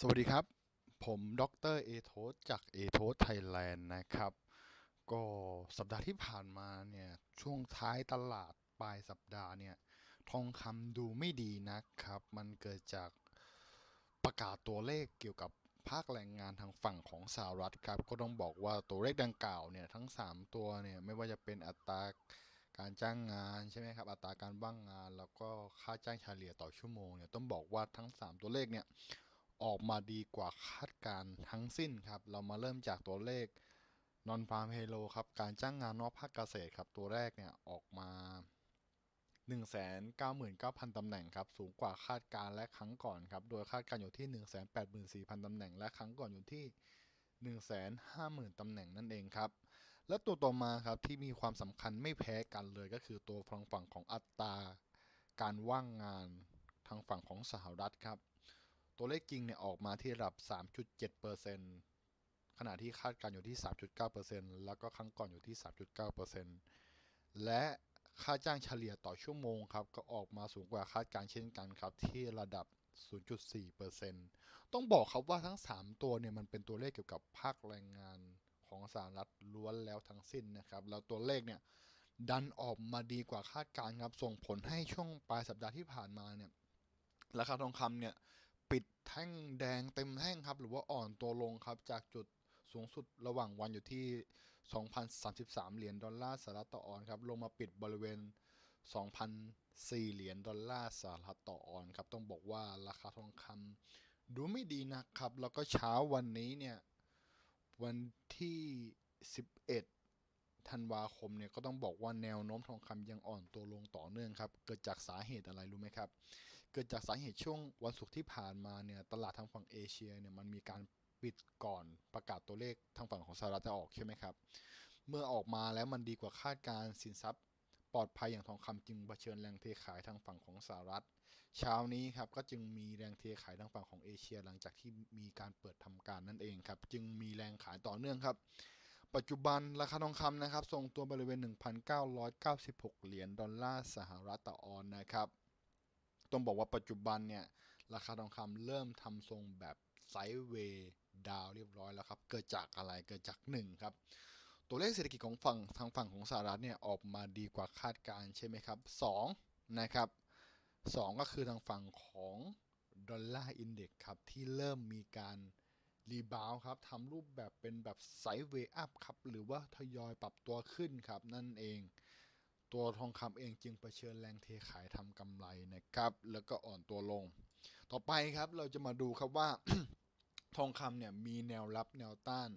สวัสดีครับ ผมดรเอโทสจากเอโทสไทยแลนด์นะครับ ก็สัปดาห์ที่ผ่านมาเนี่ย ช่วงท้ายตลาดปลายสัปดาห์เนี่ย ทองคำดูไม่ดีนะครับ มันเกิดจากประกาศตัวเลขเกี่ยวกับภาคแรงงานทางฝั่งของสหรัฐครับ ก็ต้องบอกว่าตัวเลขดังกล่าวเนี่ย ทั้ง 3 ตัวเนี่ย ไม่ว่าจะเป็นอัตราการจ้างงานใช่ไหมครับ อัตราการว่างงาน แล้วก็ค่าจ้างเฉลี่ยต่อชั่วโมงเนี่ย ต้องบอกว่าทั้ง 3 ตัวเลขเนี่ย ออกมาดีกว่าคาดการณ์ทั้งสิ้นครับ เรามาเริ่มจากตัวเลข non farm payroll ครับ การจ้างงานนอกภาคเกษตรครับ ตัวแรกเนี่ยออกมา 199,000 ตำแหน่งครับ สูงกว่าคาดการและครั้งก่อนครับ โดยคาดการอยู่ที่ 184,000 ตำแหน่ง และครั้งก่อนอยู่ที่150,000 ตำแหน่งนั่นเองครับ และตัวต่อมาครับที่มีความสำคัญไม่แพ้กันเลยก็คือตัวฝั่งฝั่งของอัตรา การว่างงานทางฝั่งของสหรัฐครับ ตัวเลขจริงเนี่ยออกมาที่ระดับ 3.7%ขณะที่คาดการณ์อยู่ที่ 3.9%แล้วก็ครั้งก่อนอยู่ที่ 3.9%และค่าจ้างเฉลี่ยต่อชั่วโมงครับ ก็ออกมาสูงกว่าคาดการณ์เช่นกันครับ ที่ระดับ 0.4%ต้องบอกครับว่าทั้ง 3 ตัวเนี่ยมันเป็นตัวเลขเกี่ยวกับภาคแรงงานของสหรัฐล้วนแล้วทั้งสิ้นนะครับ แล้วตัวเลขเนี่ยดันออกมาดีกว่าคาดการณ์ครับ ส่งผลให้ช่วงปลายสัปดาห์ที่ผ่านมาเนี่ยราคาทองคำเนี่ย ปิดแท่งแดงเต็มแท่งครับ หรือว่าอ่อนตัวลงครับ จากจุดสูงสุดระหว่างวันอยู่ที่ 2,033 เหรียญดอลลาร์สหรัฐต่อออนครับ ลงมาปิดบริเวณ 2,004 เหรียญดอลลาร์สหรัฐต่อออนครับ ต้องบอกว่าราคาทองคำดูไม่ดีนะครับ แล้วก็เช้าวันนี้เนี่ย วันที่ 11ธันวาคมเนี่ยก็ต้องบอกว่าแนวโน้มทองคำยังอ่อนตัวลงต่อเนื่องครับ เกิดจากสาเหตุอะไรรู้ไหมครับ เกิดจากสาเหตุช่วงวันศุกร์ที่ผ่านมาเนี่ยตลาดทางฝั่งเอเชียเนี่ยมันมีการปิดก่อนประกาศตัวเลขทางฝั่งของสหรัฐจะออกใช่ไหมครับ เมื่อออกมาแล้วมันดีกว่าคาดการ์สินทรัพย์ ปลอดภัยอย่างทองคำจึงเผชิญแรงเทขายทางฝั่งของสหรัฐ เช้านี้ครับก็จึงมีแรงเทขายทางฝั่งของเอเชีย หลังจากที่มีการเปิดทำการนั่นเองครับ จึงมีแรงขายต่อเนื่องครับ ปัจจุบันราคาทองคำนะครับทรงตัวบริเวณ 1,996 เหรียญดอลลาร์สหรัฐต่อออนซ์นะครับ ต้องบอกว่าปัจจุบันเนี่ย ราคาทองคำเริ่มทำทรงแบบไซด์เวย์ดาวเรียบร้อยแล้วครับ เกิดจากอะไรเกิดจากหนึ่งครับตัวเลขเศรษฐกิจของฝั่งทางฝั่งของสหรัฐเนี่ยออกมาดีกว่าคาดการณ์ใช่ไหมครับสองนะครับสองก็คือทางฝั่งของดอลลาร์อินเด็กครับที่เริ่มมีการรีบาวครับทำรูปแบบเป็นแบบไซด์เวย์อัพครับหรือว่าทยอยปรับตัวขึ้นครับนั่นเอง ตัวทองคำเองจึงเผชิญแรงเทขายทำกำไรนะครับ แล้วก็อ่อนตัวลง ต่อไปครับเราจะมาดูครับว่า ทองคำเนี่ยมีแนวรับแนวต้าน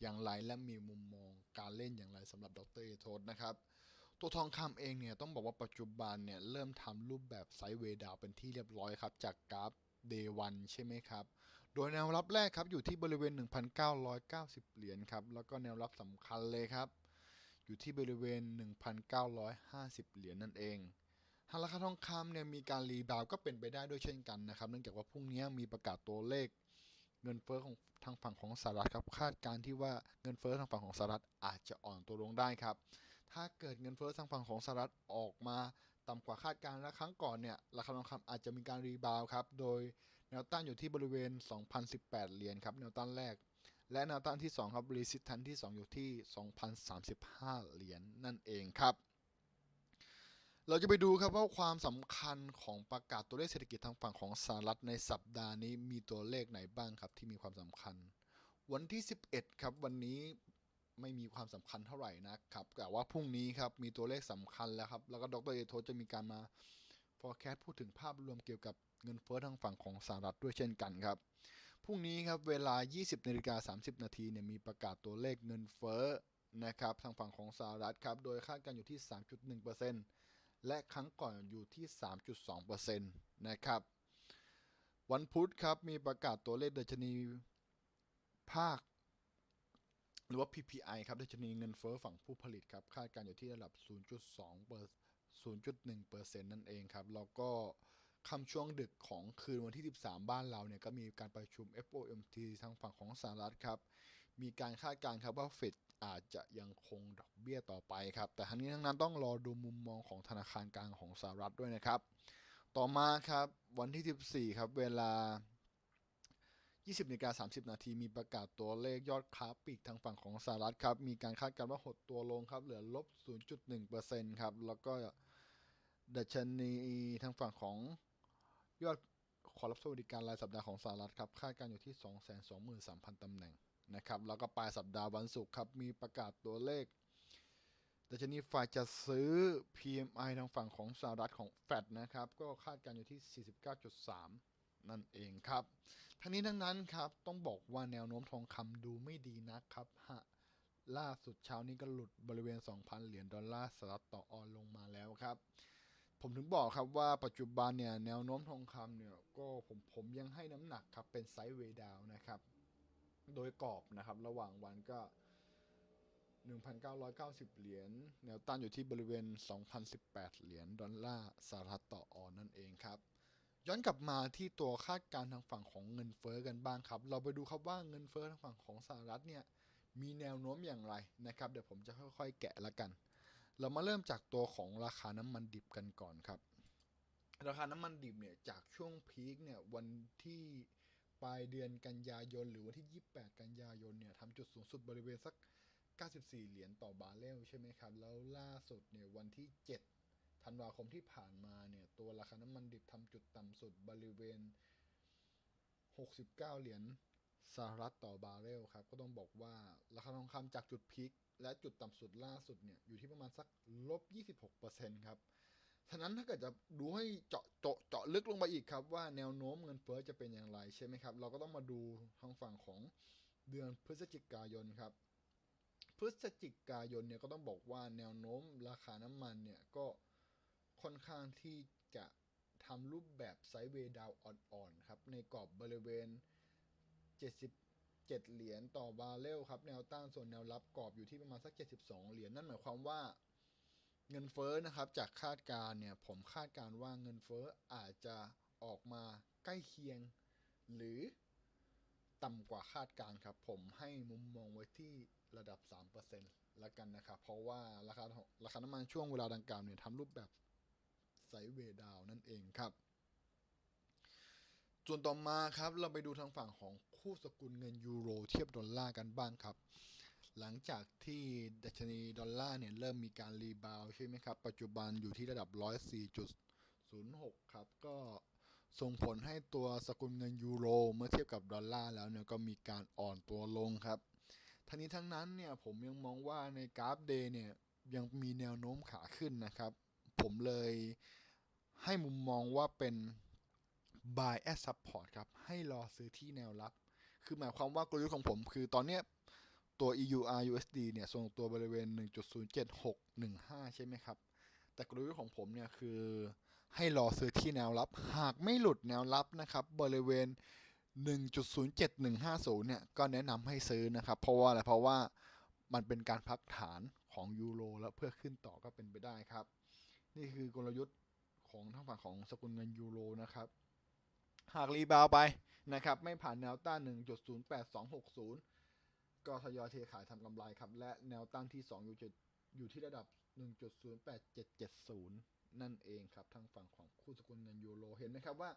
อย่างไรและมีมุมมองการเล่นอย่างไรสำหรับดรเอโทสนะครับ ตัวทองคำเองเนี่ยต้องบอกว่าปัจจุบันเนี่ยเริ่มทำรูปแบบไซด์เวดาวเป็นที่เรียบร้อยครับ จากกราฟ day 1ใช่ไหมครับ โดยแนวรับแรกครับอยู่ที่บริเวณ 1,990 เหรียญครับ แล้วก็แนวรับสำคัญเลยครับ อยู่ที่บริเวณ 1,950 เหรียญนั่นเอง หากราคาทองคำเนี่ยมีการรีบาวก็เป็นไปได้ด้วยเช่นกันนะครับ เนื่องจากว่าพรุ่งนี้มีประกาศตัวเลข เงินเฟ้อของทางฝั่งของสหรัฐครับคาดการที่ว่าเงินเฟ้อทางฝั่งของสหรัฐอาจจะอ่อนตัวลงได้ครับ ถ้าเกิดเงินเฟ้อทางฝั่งของสหรัฐออกมาต่ำกว่าคาดการณ์และครั้งก่อนเนี่ยราคาทองคำอาจจะมีการรีบาวครับ โดยแนวต้านอยู่ที่บริเวณ 2,018 เหรียญครับแนวต้านแรก และแนวต้านที่ 2 ครับ resistance ที่ 2 อยู่ที่ 2,035 เหรียญนั่นเองครับ เราจะไปดูครับว่าความสำคัญของประกาศตัวเลขเศรษฐกิจทางฝั่งของสหรัฐในสัปดาห์นี้มีตัวเลขไหนบ้างครับที่มีความสำคัญ วันที่ 11 ครับวันนี้ไม่มีความสำคัญเท่าไหร่นะครับ แต่ว่าพรุ่งนี้ครับมีตัวเลขสำคัญแล้วครับ แล้วก็ดรเอโทสจะมีการมา forecast พูดถึงภาพรวมเกี่ยวกับเงินเฟ้อทางฝั่งของสหรัฐด้วยเช่นกันครับ พรุ่งนี้ครับเวลา 20นาฬิกา30 นาทีเนี่ยมีประกาศตัวเลขเงินเฟ้อนะครับทางฝั่งของสหรัฐครับ โดยคาดการอยู่ที่ 3.1%และครั้งก่อนอยู่ที่ 3.2%นะครับ วันพุธครับมีประกาศตัวเลขดัชนีภาค หรือว่า PPI ครับดัชนีเงินเฟ้อฝั่งผู้ผลิตครับ คาดการอยู่ที่ระดับ 0.2เปอร์0.1%นั่นเองครับ แล้วก็ คำช่วงดึกของคืนวันที่ 13 บ้านเราเนี่ยก็มีการประชุม FOMC ทางฝั่งของสหรัฐครับ มีการคาดการณ์ครับว่าเฟดอาจจะยังคงดอกเบี้ยต่อไปครับ แต่ทั้งนี้ทั้งนั้นต้องรอดูมุมมองของธนาคารกลางของสหรัฐด้วยนะครับ ต่อมาครับวันที่ 14 ครับเวลา 20นาฬิกา30 นาทีมีประกาศตัวเลขยอดค้าปลีกทางฝั่งของสหรัฐครับ มีการคาดการณ์ว่าหดตัวลงครับ เหลือลบ 0.1%ครับ แล้วก็ดัชนีทางฝั่งของ ยอดขอรับสวัสดิการรายสัปดาห์ของสหรัฐครับคาดการณ์อยู่ที่ 223,000ตำแหน่งนะครับแล้วก็ปลายสัปดาห์วันศุกร์ครับ มีประกาศตัวเลขดัชนีฝ่ายจะซื้อ PMI ทางฝั่งของสหรัฐของแฟดนะครับ ก็คาดการณ์อยู่ที่ 49.3 นั่นเองครับ ทั้งนี้ทั้งนั้นครับ ต้องบอกว่าแนวโน้มทองคำดูไม่ดีนะครับฮะล่าสุดเช้านี้ก็หลุดบริเวณ 2,000 เหรียญดอลลาร์สหรัฐต่อออนลงมาแล้วครับ ผมถึงบอกครับว่าปัจจุบันเนี่ยแนวโน้มทองคำเนี่ยก็ผมผมยังให้น้ำหนักครับเป็นไซด์เวดาวนะครับ โดยกรอบนะครับ ระหว่างวันก็ 1,990 เหรียญแนวต้านอยู่ที่บริเวณ 2,018 เหรียญดอลลาร์สหรัฐต่อออนนั่นเองครับ ย้อนกลับมาที่ตัวคาดการณ์ทางฝั่งของเงินเฟ้อกันบ้างครับ เราไปดูครับว่าเงินเฟ้อทางฝั่งของสหรัฐเนี่ยมีแนวโน้มอย่างไรนะครับ เดี๋ยวผมจะค่อยๆ แกะละกัน เรามาเริ่มจากตัวของราคาน้ำมันดิบกันก่อนครับ ราคาน้ำมันดิบเนี่ยจากช่วงพีคเนี่ยวันที่ปลายเดือนกันยายน หรือวันที่ 28 กันยายนเนี่ยทำจุดสูงสุดบริเวณสัก 94 เหรียญต่อบาร์เรลใช่ไหมครับ แล้วล่าสุดเนี่ยวันที่ 7 ธันวาคมที่ผ่านมาเนี่ยตัวราคาน้ำมันดิบทำจุดต่ำสุดบริเวณ 69 เหรียญ สหรัฐต่อบาร์เรลครับ ก็ต้องบอกว่า ราคาทองคำจากจุดพีคและจุดต่ำสุดล่าสุดเนี่ยอยู่ที่ประมาณสักลบ 26%ครับฉะนั้นถ้าเกิดจะดูให้เจาะเจาะเจาะลึกลงไปอีกครับ ว่าแนวโน้มเงินเฟ้อจะเป็นอย่างไรใช่ไหมครับ เราก็ต้องมาดูทางฝั่งของเดือนพฤศจิกายนครับ พฤศจิกายนเนี่ยก็ต้องบอกว่าแนวโน้มราคาน้ำมันเนี่ยก็ค่อนข้างที่จะทำรูปแบบไซด์เวย์ดาวอ่อนๆครับในกรอบบริเวณ 77 เหรียญต่อบาร์เรลครับแนวต้านส่วนแนวรับกรอบอยู่ที่ประมาณสัก 72 เหรียญนั่นหมายความว่าเงินเฟ้อนะครับจากคาดการณ์เนี่ยผมคาดการณ์ว่าเงินเฟ้ออาจจะออกมาใกล้เคียง หรือต่ำกว่าคาดการณ์ครับ ผมให้มุมมองไว้ที่ระดับ3%แล้วกันนะครับ เพราะว่าราคาราคาน้ำมันช่วงเวลาดังกล่าวเนี่ยทำรูปแบบไซเวดาวนั่นเองครับ ส่วนต่อมาครับเราไปดูทางฝั่งของคู่สกุลเงินยูโรเทียบดอลลาร์กันบ้างครับ หลังจากที่ดัชนีดอลลาร์เนี่ยเริ่มมีการรีบาวใช่ไหมครับ ปัจจุบันอยู่ที่ระดับ 104.06 ครับ ก็ส่งผลให้ตัวสกุลเงินยูโรเมื่อเทียบกับดอลลาร์แล้วเนี่ยก็มีการอ่อนตัวลงครับทั้งนี้ทั้งนั้นเนี่ยผมยังมองว่าในกราฟเดย์เนี่ยยังมีแนวโน้มขาขึ้นนะครับ ผมเลยให้มุมมองว่าเป็น buy at support ครับ ให้รอซื้อที่แนวรับ คือหมายความว่ากลยุทธ์ของผม คือตอนเนี้ยตัว EUR USD เนี่ยทรงตัวบริเวณ 1.07615 ใช่ไหมครับ แต่กลยุทธ์ของผมเนี่ยคือให้รอซื้อที่แนวรับ หากไม่หลุดแนวรับนะครับ บริเวณ 1.07150 เนี่ย ก็แนะนำให้ซื้อนะครับ เพราะว่าอะไรเพราะว่ามันเป็นการพักฐานของยูโรแล้วเพื่อขึ้นต่อก็เป็นไปได้ครับ นี่คือกลยุทธ์ของทางฝั่งของสกุลเงินยูโรนะครับ หากรีบาวไปนะครับไม่ผ่านแนวต้าน 1.08260 ก็ทยอยเทขายทำกำไรครับ และแนวต้านที่ 2 อยู่อยู่ที่ระดับ 1.08770 นั่นเองครับทางฝั่งของคู่สกุลเงินยูโรเห็นไหมครับว่า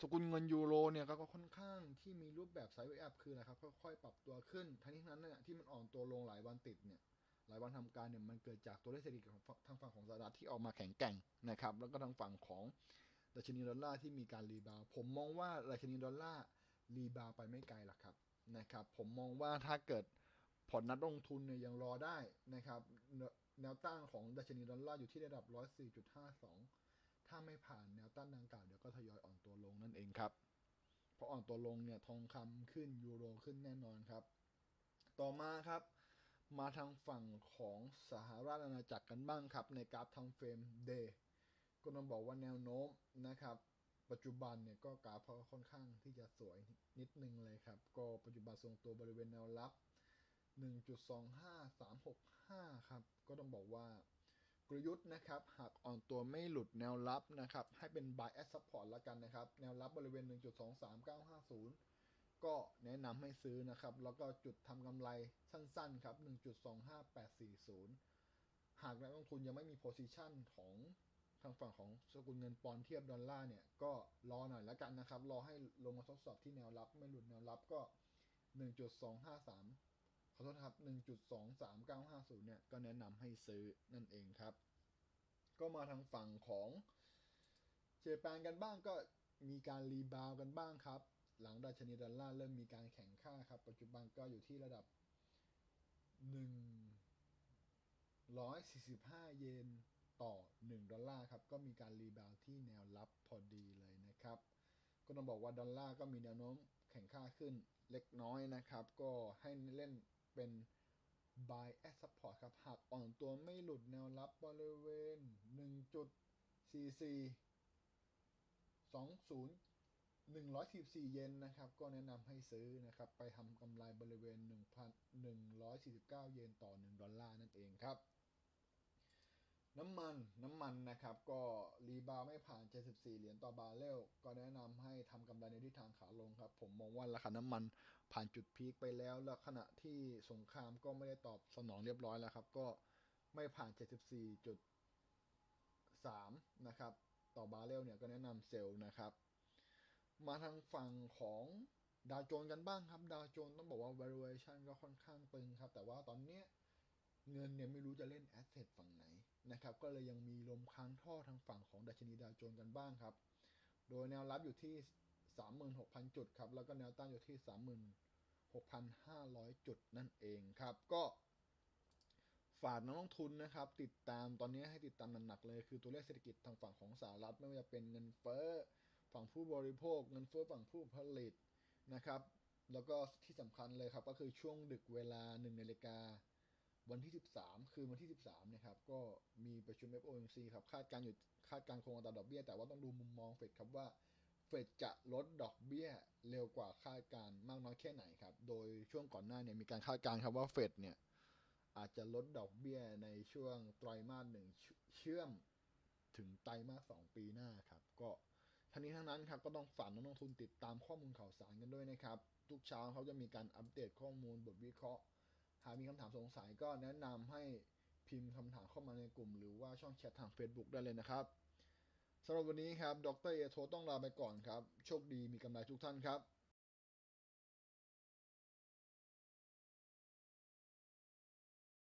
สกุลเงินยูโรเนี่ยก็ค่อนข้างที่มีรูปแบบไซด์เวย์อัพคืออะไรครับค่อยๆปรับตัวขึ้น ทั้งนี้ทั้งนั้นเนี่ยที่มันอ่อนตัวลงหลายวันติดเนี่ยหลายวันทำการเนี่ยมันเกิดจากตัวเลขเศรษฐกิจของทางฝั่งของสหรัฐที่ออกมาแข็งแกร่งนะครับ แล้วก็ทางฝั่งของ ดัชนีดอลลาร์ที่มีการรีบาวผมมองว่าดัชนีดอลลาร์รีบาวไปไม่ไกลหรอกครับนะครับผมมองว่าถ้าเกิดผลนัดลงทุนเนี่ยยังรอได้นะครับแนวต้านของดัชนีดอลลาร์อยู่ที่ระดับ 104.52 ถ้าไม่ผ่านแนวต้านดังกล่าวเดี๋ยวก็ทยอยอ่อนตัวลงนั่นเองครับพออ่อนตัวลงเนี่ยทองคำขึ้นยูโรขึ้นแน่นอนครับ ต่อมาครับมาทางฝั่งของสหรัฐอาณาจักรกันบ้างครับ ในกราฟทางเฟรมเดย์ ก็ต้องบอกว่าแนวโน้มนะครับ ปัจจุบันเนี่ยก็กราฟเขาค่อนข้างที่จะสวยนิดนึงเลยครับ ก็ปัจจุบันทรงตัวบริเวณแนวรับ 1.25365 ครับ ก็ต้องบอกว่ากลยุทธ์นะครับ หากอ่อนตัวไม่หลุดแนวรับนะครับ ให้เป็น buy at support ล้วกันนะครับ แนวรับบริเวณ 1.23950 ก็แนะนำให้ซื้อนะครับ แล้วก็จุดทำกำไรสั้นๆครับ 1.25840 หากนักลงทุนยังไม่มี position ของ ทางฝั่งของสกุลเงินปอนด์เทียบดอลลาร์เนี่ยก็รอหน่อยแล้วกันนะครับ รอให้ลงมาทดสอบที่แนวรับ ไม่หลุดแนวรับก็ 1.253 ขอโทษนะครับ 1.23950 เนี่ย ก็แนะนำให้ซื้อนั่นเองครับ ก็มาทางฝั่งของเจแปนกันบ้างก็มีการรีบาวกันบ้างครับ หลังดัชนีดอลลาร์เริ่มมีการแข่งค่าครับ ปัจจุบันก็อยู่ที่ระดับ 145 เยน ต่อ 1 ดอลลาร์ครับ ก็มีการรีบาวที่แนวรับพอดีเลยนะครับ ก็ต้องบอกว่าดอลลาร์ก็มีแนวโน้มแข่งค่าขึ้นเล็กน้อยนะครับ ก็ให้เล่นเป็น buy at support ครับ หากอ่อนตัวไม่หลุดแนวรับบริเวณ 1.44 20 144 เยนนะครับ ก็แนะนำให้ซื้อนะครับ ไปทำกำไรบริเวณ 1,149 เยนต่อ 1 ดอลลาร์นั่นเองครับ น้ำมันน้ำมันนะครับ ก็รีบาวด์ไม่ผ่าน 74 เหรียญต่อบาร์เรลก็แนะนำให้ทำกำไรในทิศทางขาลงครับ ผมมองว่าราคาน้ำมันผ่านจุดพีคไปแล้ว และขณะที่สงครามก็ไม่ได้ตอบสนองเรียบร้อยแล้วครับ ก็ไม่ผ่าน 74.3 นะครับ ต่อบาร์เรลเนี่ยก็แนะนำเซลล์นะครับ มาทางฝั่งของดาวโจนส์กันบ้างครับ ดาวโจนส์ต้องบอกว่า valuation ก็ค่อนข้างตึงครับ แต่ว่าตอนเนี้ยเงินเนี่ยไม่รู้จะเล่น asset ฝั่งไหน นะครับ ก็เลยยังมีลมค้างท่อทางฝั่งของดัชนีดาวโจนส์กันบ้างครับ โดยแนวรับอยู่ที่ 36,000 จุดครับ แล้วก็แนวต้านอยู่ที่ 36,500 จุดนั่นเองครับ ก็ฝากนักลงทุนนะครับ ติดตามตอนนี้ให้ติดตามหนักๆเลย คือตัวเลขเศรษฐกิจทางฝั่งของสหรัฐไม่ว่าจะเป็นเงินเฟ้อฝั่งผู้บริโภค เงินเฟ้อฝั่งผู้ผลิตนะครับ แล้วก็ที่สำคัญเลยครับก็คือช่วงดึกเวลา1นาฬิกา วันที่ 13 คือวันที่ 13นะครับก็มีประชุม FOMC ครับคาดการอยู่คาดการคงอัตราดอกเบี้ย แต่ว่าต้องดูมุมมองเฟดครับว่าเฟดจะลดดอกเบี้ยเร็วกว่าคาดการ์มากน้อยแค่ไหนครับ โดยช่วงก่อนหน้าเนี่ยมีการคาดการครับว่าเฟดเนี่ยอาจจะลดดอกเบี้ยในช่วงไตรมาสหนึ่งเชื่อมถึงไตรมาสสองปีหน้าครับ ก็ทั้งนี้ทั้งนั้นครับก็ต้องฝากนักลงทุนติดตามข้อมูลข่าวสารกันด้วยนะครับ ทุกเช้าเขาจะมีการอัปเดตข้อมูลบทวิเคราะห์ หากมีคำถามสงสัยก็แนะนำให้พิมพ์คำถามเข้ามาในกลุ่ม หรือว่าช่องแชททาง Facebook ได้เลยนะครับสำหรับวันนี้ครับ ดรเอโทต้องลาไปก่อนครับ โชคดีมีกำไรทุกท่านครับ